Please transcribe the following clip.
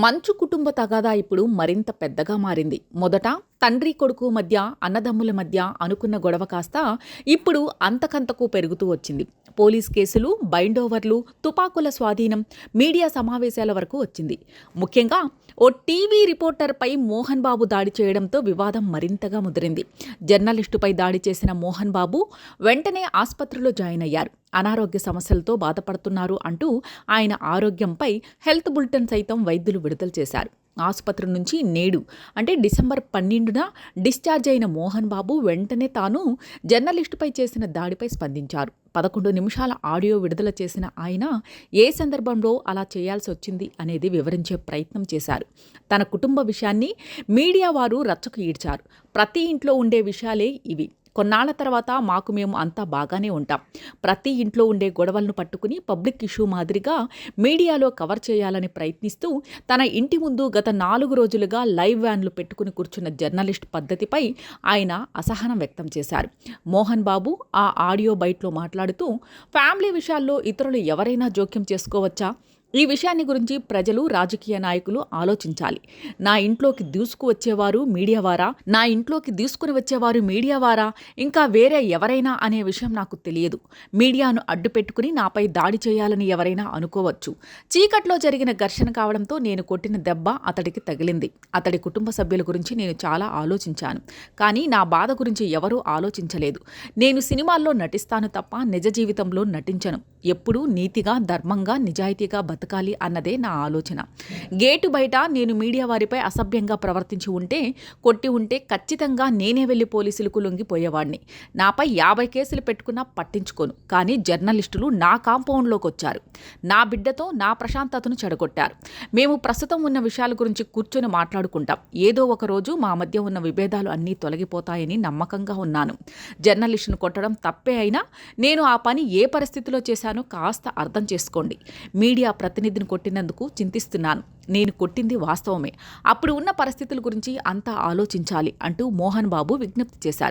మంచు కుటుంబ తగాదా ఇప్పుడు మరింత పెద్దగా మారింది. మొదట తండ్రి కొడుకు మధ్య అన్నదమ్ముల మధ్య అనుకున్న గొడవ కాస్త ఇప్పుడు అంతకంతకు పెరుగుతూ వచ్చింది. పోలీస్ కేసులు బైండోవర్లు తుపాకుల స్వాధీనం మీడియా సమావేశాల వరకు వచ్చింది. ముఖ్యంగా ఓ టీవీ రిపోర్టర్పై మోహన్ బాబు దాడి చేయడంతో వివాదం మరింతగా ముదిరింది. జర్నలిస్టుపై దాడి చేసిన మోహన్ బాబు వెంటనే ఆసుపత్రిలో జాయిన్ అయ్యారు. అనారోగ్య సమస్యలతో బాధపడుతున్నారు అంటూ ఆయన ఆరోగ్యంపై హెల్త్ బులెటిన్ సైతం వైద్యులు విడుదల చేశారు. ఆసుపత్రి నుంచి నేడు అంటే డిసెంబర్ పన్నెండున డిశ్చార్జ్ అయిన మోహన్ బాబు వెంటనే తాను జర్నలిస్టుపై చేసిన దాడిపై స్పందించారు. పదకొండు నిమిషాల ఆడియో విడుదల చేసిన ఆయన ఏ సందర్భంలో అలా చేయాల్సి వచ్చింది అనేది వివరించే ప్రయత్నం చేశారు. తన కుటుంబ విషయాన్ని మీడియా వారు రచ్చకు ఈడ్చారు. ప్రతి ఇంట్లో ఉండే విషయాలే ఇవి. కొన్నాళ్ళ తర్వాత మాకు మేము అంతా బాగానే ఉంటాం. ప్రతి ఇంట్లో ఉండే గొడవలను పట్టుకుని పబ్లిక్ ఇష్యూ మాదిరిగా మీడియాలో కవర్ చేయాలని ప్రయత్నిస్తూ తన ఇంటి ముందు గత నాలుగు రోజులుగా లైవ్ వ్యాన్లు పెట్టుకుని కూర్చున్న జర్నలిస్ట్ పద్ధతిపై ఆయన అసహనం వ్యక్తం చేశారు. మోహన్ బాబు ఆ ఆడియో బైట్లో మాట్లాడుతూ ఫ్యామిలీ విషయాల్లో ఇతరులు ఎవరైనా జోక్యం చేసుకోవచ్చా? ఈ విషయాన్ని గురించి ప్రజలు రాజకీయ నాయకులు ఆలోచించాలి. నా ఇంట్లోకి దూసుకువచ్చేవారు మీడియా వారా నా ఇంట్లోకి దూసుకుని వచ్చేవారు మీడియా వారా ఇంకా వేరే ఎవరైనా అనే విషయం నాకు తెలియదు. మీడియాను అడ్డు పెట్టుకుని నాపై దాడి చేయాలని ఎవరైనా అనుకోవచ్చు. చీకట్లో జరిగిన ఘర్షణ కావడంతో నేను కొట్టిన దెబ్బ అతడికి తగిలింది. అతడి కుటుంబ సభ్యుల గురించి నేను చాలా ఆలోచించాను. కానీ నా బాధ గురించి ఎవరూ ఆలోచించలేదు. నేను సినిమాల్లో నటిస్తాను తప్ప నిజ జీవితంలో నటించను. ఎప్పుడూ నీతిగా ధర్మంగా నిజాయితీగా బతకాలి అన్నదే నా ఆలోచన. గేటు బయట నేను మీడియా వారిపై అసభ్యంగా ప్రవర్తించి ఉంటే కొట్టి ఉంటే ఖచ్చితంగా నేనే వెళ్ళి పోలీసులకు లొంగిపోయేవాడిని నాపై యాభై కేసులు పెట్టుకున్నా పట్టించుకోను. కానీ జర్నలిస్టులు నా కాంపౌండ్లోకి వచ్చారు నా బిడ్డతో నా ప్రశాంతతను చెడగొట్టారు. మేము ప్రస్తుతం ఉన్న విషయాల గురించి కూర్చొని మాట్లాడుకుంటాం. ఏదో ఒక రోజు మా మధ్య ఉన్న విభేదాలు అన్నీ తొలగిపోతాయని నమ్మకంగా ఉన్నాను. జర్నలిస్టును కొట్టడం తప్పే అయినా నేను ఆ పని ఏ పరిస్థితిలో చేశానో కాస్త అర్థం చేసుకోండి. మీడియా ప్రతినిధిని కొట్టినందుకు చింతిస్తున్నాను. నేను కొట్టింది వాస్తవమే. అప్పుడు ఉన్న పరిస్థితుల గురించి అంతా ఆలోచించాలి అంటూ మోహన్ బాబు విజ్ఞప్తి చేశారు.